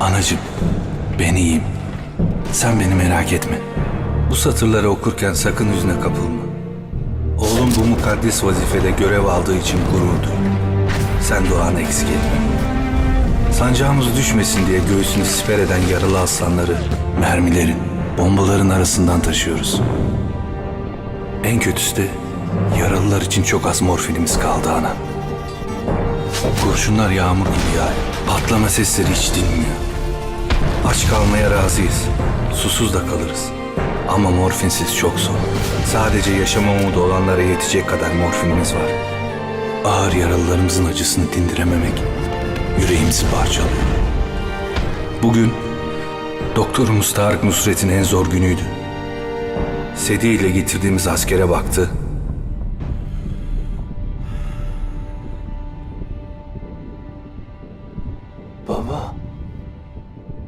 Anacığım, ben iyiyim. Sen beni merak etme. Bu satırları okurken sakın yüzüne kapılma. Oğlum bu mukaddes vazifede görev aldığı için gurur duy. Sen duanı eksik etme. Sancağımız düşmesin diye göğsünü siper eden yaralı aslanları, mermilerin, bombaların arasından taşıyoruz. En kötüsü de yaralılar için çok az morfinimiz kaldı ana. Kurşunlar yağmur gibi yağıyor. Patlama sesleri hiç dinmiyor. Aç kalmaya razıyız. Susuz da kalırız. Ama morfinsiz çok zor. Sadece yaşama umudu olanlara yetecek kadar morfinimiz var. Ağır yaralılarımızın acısını dindirememek yüreğimizi parçalıyor. Bugün doktorumuz Tarık Nusret'in en zor günüydü. Sedi ile getirdiğimiz askere baktı. Baba.